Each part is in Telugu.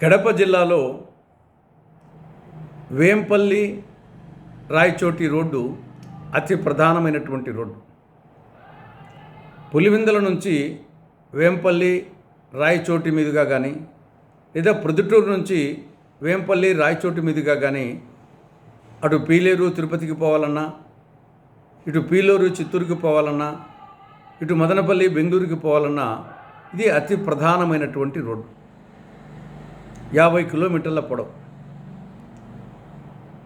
కడప జిల్లాలో వేంపల్లి రాయచోటి రోడ్డు అతి ప్రధానమైనటువంటి రోడ్డు. పులివిందల నుంచి వేంపల్లి రాయచోటి మీదుగా కానీ లేదా ప్రొద్దుటూరు నుంచి వేంపల్లి రాయచోటి మీదుగా కానీ అటు పీలేరు తిరుపతికి పోవాలన్నా ఇటు పీలేరు చిత్తూరుకి పోవాలన్నా ఇటు మదనపల్లి బెంగళూరుకి పోవాలన్నా ఇది అతి ప్రధానమైనటువంటి రోడ్డు. యాభై కిలోమీటర్ల పొడవు.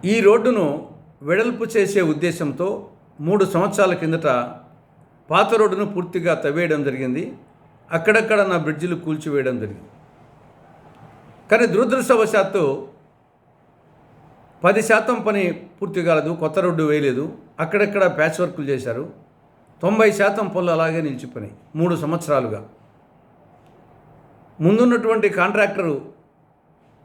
ఈ రోడ్డును వెడల్పు చేసే ఉద్దేశంతో మూడు సంవత్సరాల కిందట పాత రోడ్డును పూర్తిగా తవ్వేయడం జరిగింది. అక్కడక్కడ నా బ్రిడ్జిలు కూల్చివేయడం జరిగింది. కానీ దురదృష్టవశాత్తు పది శాతం పని పూర్తి కాలేదు. కొత్త రోడ్డు వేయలేదు. అక్కడక్కడ ప్యాచ్ వర్కులు చేశారు. తొంభై శాతం పనులు అలాగే నిలిచిపోయినాయి. మూడు సంవత్సరాలుగా. ముందున్నటువంటి కాంట్రాక్టరు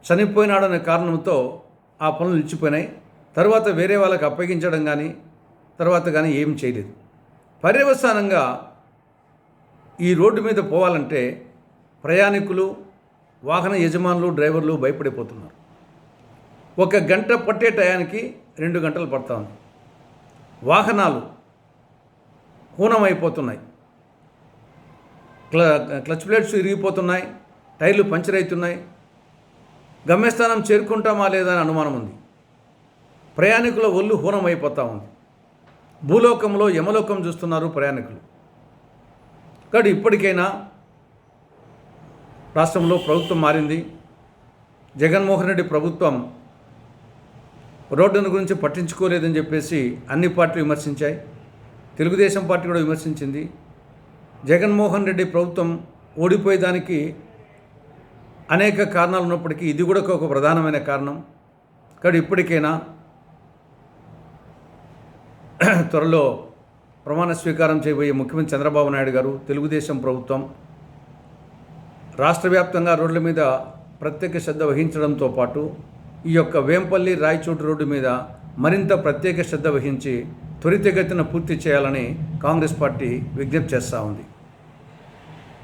చనిపోయినాడనే కారణంతో ఆ పనులు నిలిచిపోయినాయి. తర్వాత వేరే వాళ్ళకి అప్పగించడం కానీ తర్వాత కానీ ఏం చేయలేదు. పర్యవసానంగా ఈ రోడ్డు మీద పోవాలంటే ప్రయాణికులు వాహన యజమానులు డ్రైవర్లు భయపడిపోతున్నారు. ఒక గంట పట్టే టయానికి రెండు గంటలు పడతా ఉంది. వాహనాలు హూనమైపోతున్నాయి. క్ల క్లచ్ ప్లేట్స్ ఇరిగిపోతున్నాయి. టైర్లు పంచర్ అవుతున్నాయి. గమ్యస్థానం చేరుకుంటామా లేదా అని అనుమానం ఉంది. ప్రయాణికుల ఒళ్ళు హూనమైపోతూ ఉంది. భూలోకంలో యమలోకం చూస్తున్నారు ప్రయాణికులు. కాబట్టి ఇప్పటికైనా రాష్ట్రంలో ప్రభుత్వం మారింది. జగన్మోహన్ రెడ్డి ప్రభుత్వం రోడ్డును గురించి పట్టించుకోలేదని చెప్పేసి అన్ని పార్టీలు విమర్శించాయి. తెలుగుదేశం పార్టీ కూడా విమర్శించింది. జగన్మోహన్ రెడ్డి ప్రభుత్వం ఓడిపోయేదానికి అనేక కారణాలు ఉన్నప్పటికీ ఇది కూడా ఒక ప్రధానమైన కారణం. కాబట్టి ఇప్పటికైనా త్వరలో ప్రమాణ స్వీకారం చేయబోయే ముఖ్యమంత్రి చంద్రబాబు నాయుడు గారు తెలుగుదేశం ప్రభుత్వం రాష్ట్ర వ్యాప్తంగా రోడ్ల మీద ప్రత్యేక శ్రద్ధ వహించడంతో పాటు ఈ యొక్క వేంపల్లి రాయచోటు రోడ్డు మీద మరింత ప్రత్యేక శ్రద్ధ వహించి త్వరితగతిన పూర్తి చేయాలని కాంగ్రెస్ పార్టీ విజ్ఞప్తి చేస్తూ ఉంది.